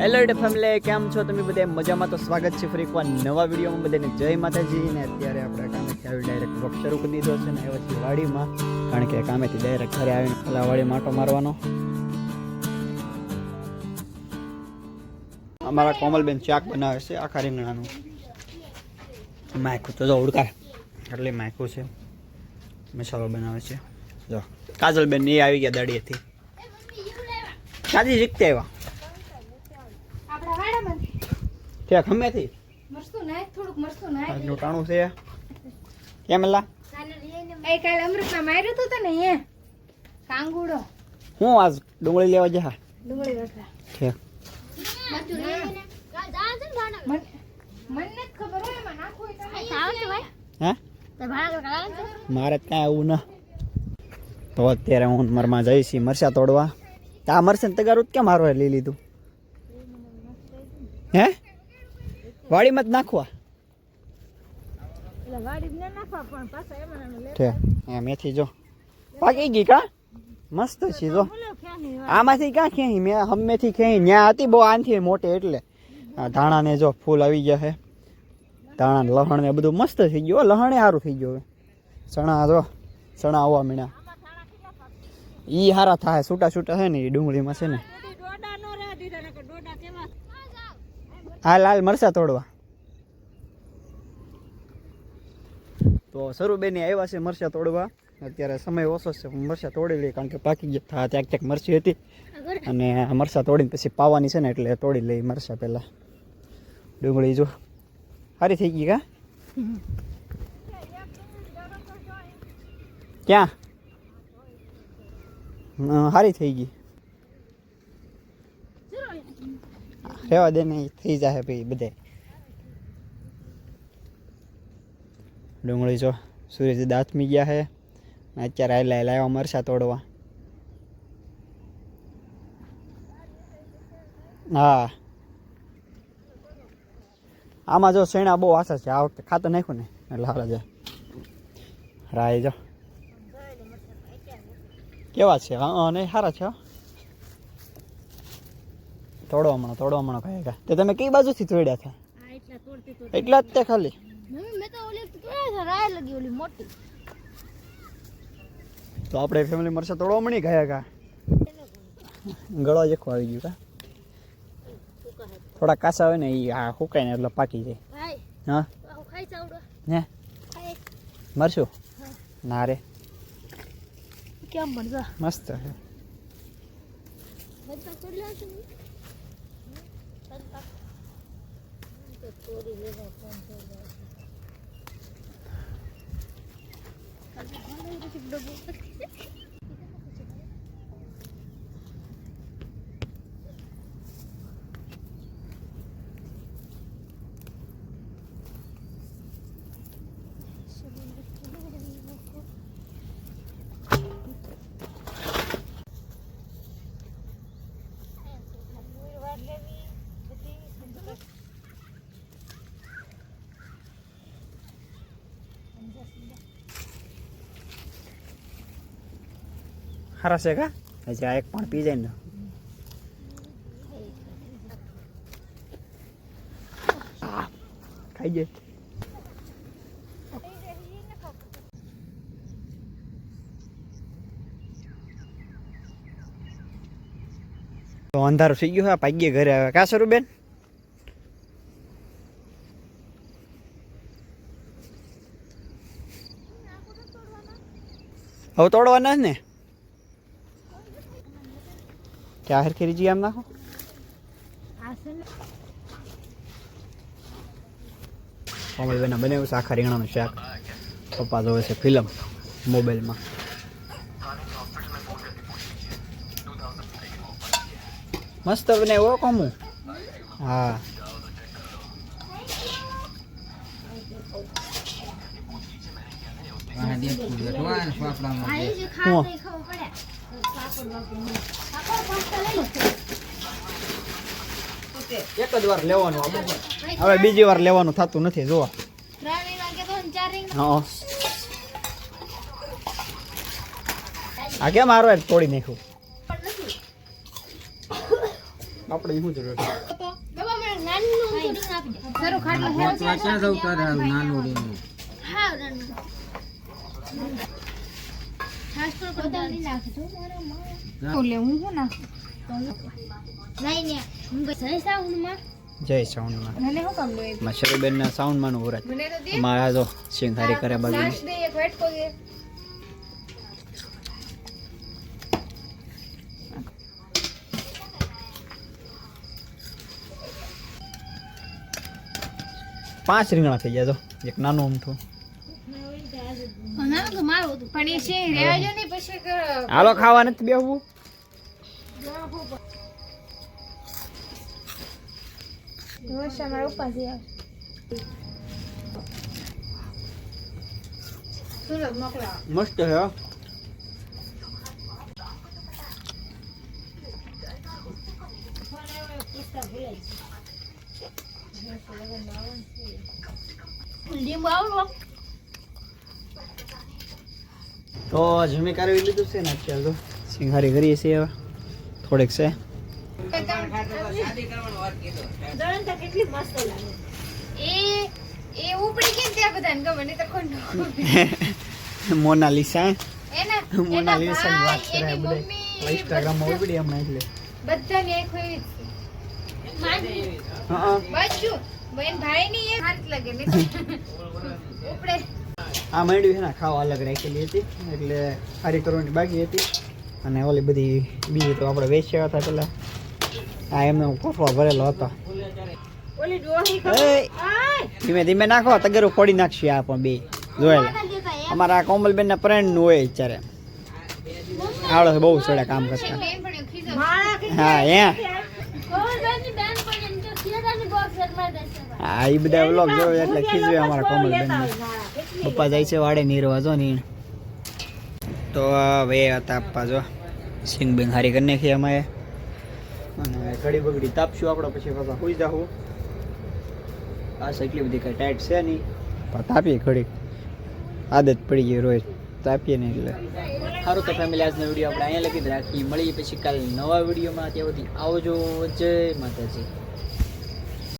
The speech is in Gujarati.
હેલો ઇટ ફેમિલી કેમ છો તમે બધા મજામાં તો સ્વાગત છે ફરી એકવાર નવા વિડીયોમાં બધાને જય માતાજી. ને અત્યારે આપણે કામેથી આવી ડાયરેક્ટ બ્લોગ શરૂ કરી દીધો છે ને એ છીએ વાડીમાં. કારણ કે કામેથી ડાયરેક્ટ ઘરે આવીને પેલા વાડી માટો મારવાનો. અમારા કોમલબેન ચાક બનાવે છે, આખા રીંગણાનું. માયકું તો જો ઉડકાર. એટલે માયકું છે. મસાલો બનાવે છે. જો. કાજલબેન એ આવી ગયા દાડીએથી. કાજી શીખતે આવ્યા આપણા વાડામાંથી ત્યાં ખમેથી મરસું નાખ થોડુંક મરસું નાખ. આજનું ટાણું છે. કેમ એલા એ કાલે અમૃતમાં માર્યું હતું તને એ કાંગુડો. હું આજ ડુંગળી લેવા જા ડુંગળી છે. તો મારે કાંઈ આવું ના. તો અત્યારે હું મરમાં જઈશ મરસા તોડવા. તો આ મરસે તગારું કેમ મારો લઈ લીધું? હે? વાડીમાં જ નાખવા. મેથી જો. પાકી ગઈ કા? મસ્ત છે જો. આમાંથી ક્યાં ખેહી મેં હમેથી ખેહી ન્યા હતી બહુ આનથી મોટી એટલે. ધાણાને જો ફૂલ આવી ગયા છે. ધાણા લહણ ને બધું મસ્ત થઈ ગયું. લહણે સારું થઈ ગયું હવે. ચણા જો ચણા આવવા મીણા ઈ હારા થાય છૂટા છૂટા છે ને એ ડુંગળીમાં છે ને. હા લાલ મરચા તોડવા. તો સરુબેની આવ્યા છે મરચા તોડવા. અત્યારે સમય ઓછો છે મરચા તોડી લઈ કારણ કે પાકી ગયા હતા, ત્યાં ક્યાંક મરચી હતી. અને આ મરચા તોડીને પછી પાવાની છે ને, એટલે તોડી લઈ મરચા પહેલાં. ડુંગળી જો. સારી થઈ ગઈ કા? ક્યાં? સારી થઈ ગઈ. રેવા દે ને થઈ જશે ભાઈ બધે. ડુંગળી જો સૂર્ય દાંતમી ગયા છે અત્યારે આયલા લાવ્યા મરસા તોડવા. હા. આમાં જો શેણા બહુ આશા છે, આ વખતે ખાતર નાખ્યું ને, એટલે હાલ જ રાય જો. કેવા છે? હા, નહીં, સારા છે, હો. તોડવા મણો તોડવા મણો કહે કા તે તમે કઈ બાજુથી તોડ્યા છે? એટલા જ તે ખાલી? તો આપણે ફેમિલી મરસા તોડવા હમણી ગયા કા? ગળો જેખો આવી ગયું કા? થોડા કાસા હોય ને એ આ હુકાય ને એટલે પાકી જાય. હા? ને? મરશું? ના રે. કેમ મરજો મસ્ત છે? બધા સારા છે કા? હજી આ એક પણ પી જાય ને. ખાઈ જાય. તો અંધારું થઈ ગયું હા ભાગ્યે ઘરે આવે કા સરું બેન? હવે તોડવાના જ ને? ક્યાં હરખી રીજી આમ નાખો આ છે ને કોમલબેન બનાવ્યું આખા રીંગણાનું શાક. પપ્પા જોવે છે ફિલ્મ મોબાઈલમાં મસ્ત બને એવો કોમુ. હા. જે હું? ખાવ તે ખાવું પડે પાપડ બાપડ પાપડ પાસ્તા લઈ લો એક જ વાર લેવાનું હવે બીજી વાર લેવાનું થતું નથી જો ત્રણ રીંગણા કીધો ને ચાર રીંગણા હા. આ કેમ હારો તોડી નાખ્યું? આપણે શું જરૂર? નાનું નાખી? મારા હું હું જય સાઉન્ડમાં મને શું કામ લો માં શરૂબેનના સાઉન્ડમાં નું વ્રત. મને તો મારા સિંઘારી કરે બાજુ પાંચ રીંગણા થઈ ગયા તો. એક નાનું મારું કર હાલો ખાવા નથી બેહવું. વર્ષા મારા ઉપા છે સુરત મોકલા મસ્ત છે હો. લીંબુ આવો તો જમી કાઢવી લીધું છે ને અત્યારે તો સિંઘારી કરીએ છીએ હવે. થોડીક છે. એ એ ઉપડી કેમ ત્યાં બધાને ગમે નહીં તો કોણ મોનાલિસા. એના મોનાલિસા ની વાત કરે બધા. મમ્મી, ઇન્સ્ટાગ્રામમાં ઉપડી હમણાં એટલે. બધાની આંખો એવી હા બાજુ બેન ભાઈ ની એક હાથ લાગે નહીં ઉપડે. આ માંડવી છે ને ખાવા અલગ રાખેલી હતી. એટલે ખારી કરવાની બાકી હતી. અને ઓલી બધી બીજી તો આપણે વેચ્યા હતા પેલા. આ એમને કોઠવા ભરેલો હતો. ધીમે ધીમે નાખો તગેરું ફોડી નાખશે આ પણ બે. જોયેલા અમારા કોમલબેન ના ફ્રેન્ડનું હોય અત્યારે. આવડે બહુ સડે કામ કરતા. હા એ હા. એ બધા વ્લોગ જોવે એટલે ખીજવે અમારા કોમલબેન પપ્પા જાય છે વાડે નીરવા જો નીણ તો હવે હતા પપ્પા જો. સિંગ બિંગ હારી કરી નાખી અમે અને ઘડી બગડી તાપશું આપણે પછી પાછા હોઈ જાવું આ એટલી બધી કઈ ટાઈટ છે નહીં. પણ તાપીએ ઘડી. આદત પડી ગઈ રોજ. તાપીએ ને એટલે. સારું તો ફેમિલી આજનો વીડિયો આપણે અહીંયા લખી રાખી મળીએ પછી કાલે નવા વિડીયોમાં. ત્યાં સુધી આવજો. જય માતાજી.